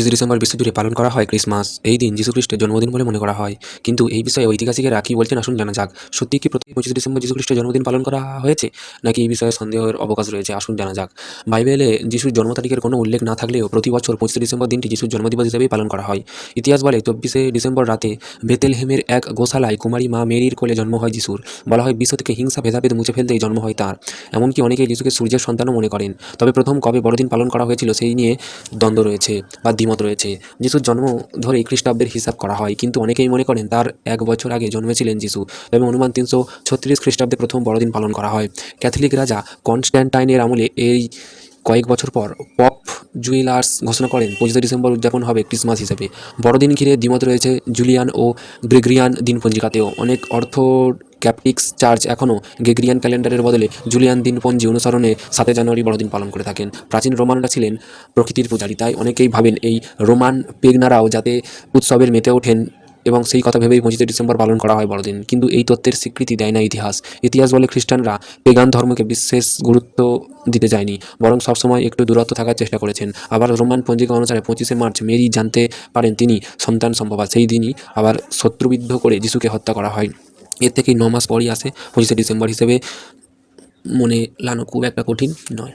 পঁচিশে ডিসেম্বর বিশ্বজুড়ে পালন করা হয় ক্রিসমাস। এই দিন যীশুখ্রিস্টের জন্মদিন বলে মনে করা হয়। কিন্তু এই বিষয়ে ঐতিহাসিকেরা কী বলছেন আসুন জানা যাক। সত্যি কি প্রতি পঁচিশে ডিসেম্বর যীশুখ্রিস্টের জন্মদিন পালন করা হয়েছে? নাকি এই বিষয়ে সন্দেহের অবকাশ রয়েছে? আসুন জানা যাক। বাইবেলে যিশুর জন্ম তারিখের কোনো উল্লেখ না থাকলেও প্রতি বছর পঁচিশে ডিসেম্বর দিনটি যিশুর জন্মদিবস হিসেবেই পালন করা হয়। ইতিহাস বলে, চব্বিশে ডিসেম্বর রাতে বেতেলহেমের এক গোশালায় কুমারী মা মেরির কোলে জন্ম হয় যিশুর। বলা হয় বিশ্ব থেকে হিংসা, ভেদাভেদ মুছে ফেলতেই জন্ম হয় তার। এমনকি অনেকেই যিশুকে সূর্যের সন্তানও মনে করেন। তবে প্রথম কবে বড়দিন পালন করা হয়েছিল সেই নিয়ে দ্বন্দ্ব রয়েছে বা রয়েছে। যিশুর জন্ম ধরেই খ্রিস্টাব্দের হিসাব করা হয়। কিন্তু অনেকেই মনে করেন, তার এক বছর আগে জন্মেছিলেন যিশু। এবং অনুমান তিনশো ছত্রিশ খ্রিস্টাব্দে প্রথম বড়দিন পালন করা হয়। ক্যাথলিক রাজা কনস্ট্যান্টাইনের আমলে এই কয়েক বছর পর পপ জুয়েলার্স ঘোষণা করেন, পঁচিশে ডিসেম্বর উদযাপন হবে ক্রিসমাস হিসেবে। বড়দিন ঘিরে দ্বিমত রয়েছে জুলিয়ান ও গ্রেগরিয়ান দিন পঞ্জিকাতেও অনেক অর্থ ক্যাপটিক্স চার্চ এখনও গ্রেগরিয়ান ক্যালেন্ডারের বদলে জুলিয়ান দিনপঞ্জি অনুসরণে সাতই জানুয়ারি বড়দিন পালন করে থাকেন। প্রাচীন রোমানরা ছিলেন প্রকৃতির পূজারী, তাই অনেকেই ভাবেন এই রোমান পেগনারাও যাতে উৎসবের মেতে ওঠেন এবং সেই কথা ভেবেই পঁচিশে ডিসেম্বর পালন করা হয় বড়দিন। কিন্তু এই তত্ত্বের স্বীকৃতি দেয় না ইতিহাস। ইতিহাস বলে খ্রিস্টানরা পেগান ধর্মকে বিশেষ গুরুত্ব দিতে যায়নি বরং সবসময় একটু দূরত্ব থাকার চেষ্টা করেছেন। আবার রোমান পঞ্জিকা অনুসারে পঁচিশে মার্চ মেরি জানতে পারেন তিনি, সন্তান সম্ভবা। সেই দিনই আবার শত্রুবিদ্ধ করে যিশুকে হত্যা করা হয়। এর থেকেই ন মাস পরই আসে পঁচিশে ডিসেম্বর হিসেবে। মনে লানো খুব একটা কঠিন নয়।